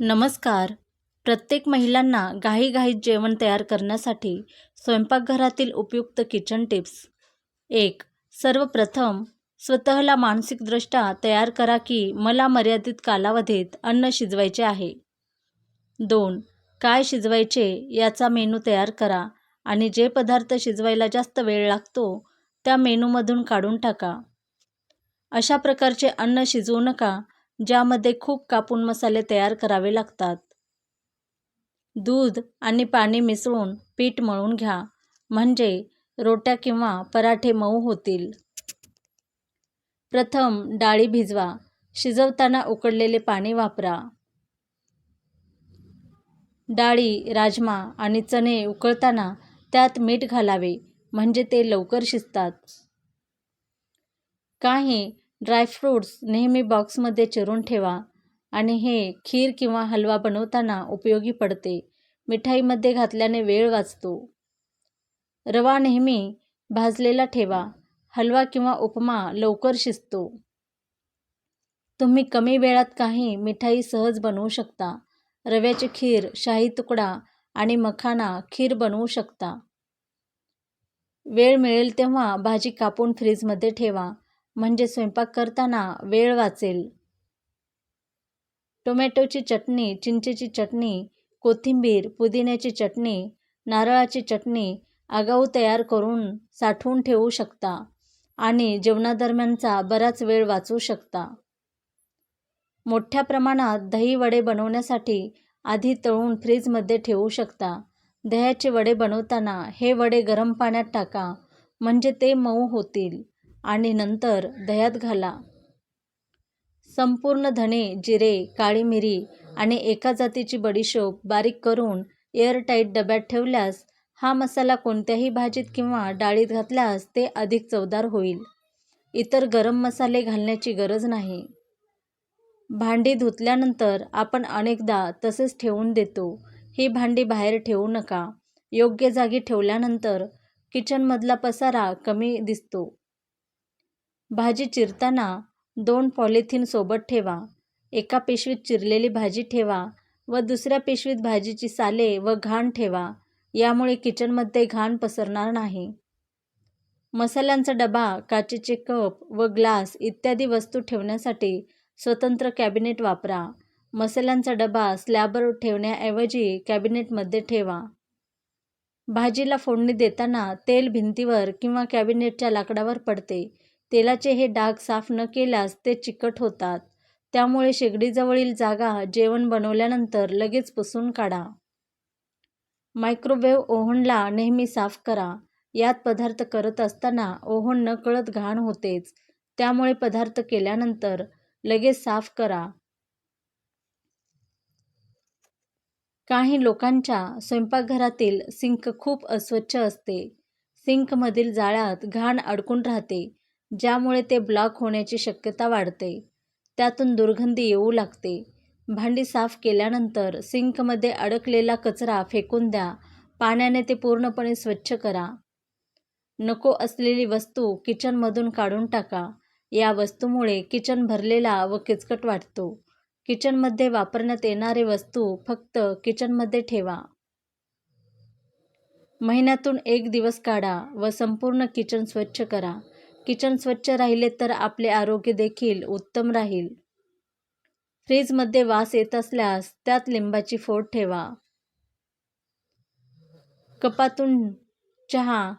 नमस्कार. प्रत्येक महिलांना घाईघाईत जेवण तयार करण्यासाठी स्वयंपाकघरातील उपयुक्त किचन टिप्स एक सर्वप्रथम स्वतःला मानसिकदृष्ट्या तयार करा की मला मर्यादित कालावधीत अन्न शिजवायचे आहे. दोन काय शिजवायचे याचा मेनू तयार करा आणि जे पदार्थ शिजवायला जास्त वेळ लागतो त्या मेनूमधून काढून टाका. अशा प्रकारचे अन्न शिजवू नका ज्यामध्ये खूप कापून मसाले तयार करावे लागतात. दूध आणि पाणी मिसळून पीठ मळून घ्या. म्हणजे रोट्या किंवा पराठे मऊ होतील. प्रथम डाळी भिजवा. शिजवताना उकडलेले पाणी वापरा. डाळी राजमा आणि चणे उकळताना त्यात मीठ घालावे. म्हणजे ते लवकर शिजतात. काही ड्रायफ्रूट्स नेहमी बॉक्समध्ये चिरून ठेवा आणि हे खीर किंवा हलवा बनवताना उपयोगी पडते. मिठाईमध्ये घातल्याने वेळ वाचतो. रवा नेहमी भाजलेला ठेवा. हलवा किंवा उपमा लवकर शिजतो. तुम्ही कमी वेळात काही मिठाई सहज बनवू शकता. रव्याची खीर शाही तुकडा आणि मखाना खीर बनवू शकता. वेळ मिळेल तेव्हा भाजी कापून फ्रीजमध्ये ठेवा. म्हणजे स्वयंपाक करताना वेळ वाचेल. टोमॅटोची चटणी चिंचेची चटणी कोथिंबीर पुदिन्याची चटणी नारळाची चटणी आगाऊ तयार करून साठवून ठेवू शकता आणि जेवणादरम्यानचा बराच वेळ वाचवू शकता. मोठ्या प्रमाणात दही वडे बनवण्यासाठी आधी तळून फ्रीजमध्ये ठेवू शकता. दह्याचे वडे बनवताना हे वडे गरम पाण्यात टाका म्हणजे ते मऊ होतील. आणि नंतर दह्यात घाला. संपूर्ण धणे जिरे काळी मिरी आणि एका जातीची बडीशोप बारीक करून एअरटाईट डब्यात ठेवल्यास हा मसाला कोणत्याही भाजीत किंवा डाळीत घातल्यास ते अधिक चवदार होईल. इतर गरम मसाले घालण्याची गरज नाही. भांडी धुतल्यानंतर आपण अनेकदा तसेच ठेवून देतो. ही भांडी बाहेर ठेवू नका. योग्य जागी ठेवल्यानंतर किचनमधला पसारा कमी दिसतो. भाजी चिरताना दोन पॉलिथिन सोबत ठेवा. एका पिशवीत चिरलेली भाजी ठेवा व दुसऱ्या पिशवीत भाजीची साले व घाण ठेवा. यामुळे किचनमध्ये घाण पसरणार नाही. मसाल्यांचा डबा काचेचे कप व ग्लास इत्यादी वस्तू ठेवण्यासाठी स्वतंत्र कॅबिनेट वापरा. मसाल्यांचा डबा स्लॅबवर ठेवण्याऐवजी कॅबिनेटमध्ये ठेवा. भाजीला फोडणी देताना तेल भिंतीवर किंवा कॅबिनेटच्या लाकडावर पडते. तेलाचे हे डाग साफ न केल्यास ते चिकट होतात. त्यामुळे शेगडीजवळील जागा जेवण बनवल्यानंतर लगेच पुसून काढा. मायक्रोवेव्ह ओव्हनला नेहमी साफ करा. यात पदार्थ करत असताना ओव्हन नकळत घाण होतेच. त्यामुळे पदार्थ केल्यानंतर लगेच साफ करा. काही लोकांच्या स्वयंपाकघरातील सिंक खूप अस्वच्छ असते. सिंकमधील जाळ्यात घाण अडकून राहते. ज्यामुळे ते ब्लॉक होण्याची शक्यता वाढते. त्यातून दुर्गंधी येऊ लागते. भांडी साफ केल्यानंतर सिंकमध्ये अडकलेला कचरा फेकून द्या. पाण्याने ते पूर्णपणे स्वच्छ करा. नको असलेली वस्तू किचनमधून काढून टाका. या वस्तूमुळे किचन भरलेला व किचकट वाटतो. किचनमध्ये वापरण्यात येणारे वस्तू फक्त किचनमध्ये ठेवा. महिन्यातून एक दिवस काढा व संपूर्ण किचन स्वच्छ करा. किचन स्वच्छ राहिले तर आपले आरोग्य देखील उत्तम राहील. फ्रीजमध्ये वास येत असल्यास त्यात लिंबाची फोड ठेवा. कपातून चहा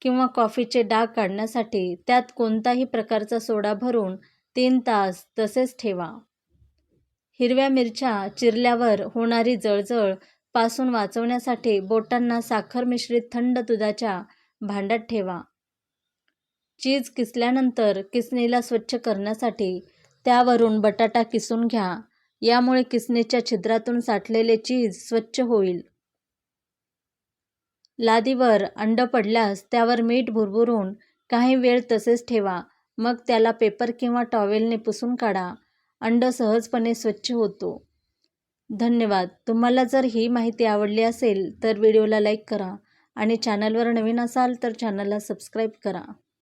किंवा कॉफीचे डाग काढण्यासाठी त्यात कोणताही प्रकारचा सोडा भरून तीन तास तसेच ठेवा. हिरव्या मिरच्या चिरल्यावर होणारी जळजळपासून वाचवण्यासाठी बोटांना साखर मिश्रित थंड दुधाच्या भांड्यात ठेवा. चीज किसल्यानंतर किसणीला स्वच्छ करण्यासाठी त्यावरून बटाटा किसून घ्या. यामुळे किसणीच्या छिद्रातून साठलेले चीज स्वच्छ होईल. लादीवर अंड पडल्यास त्यावर मीठ भुरभुरून काही वेळ तसेच ठेवा. मग त्याला पेपर किंवा टॉवेलने पुसून काढा. अंड सहजपणे स्वच्छ होतो. धन्यवाद. तुम्हाला जर ही माहिती आवडली असेल तर व्हिडिओला लाईक करा आणि चॅनलवर नवीन असाल तर चॅनलला सबस्क्राईब करा.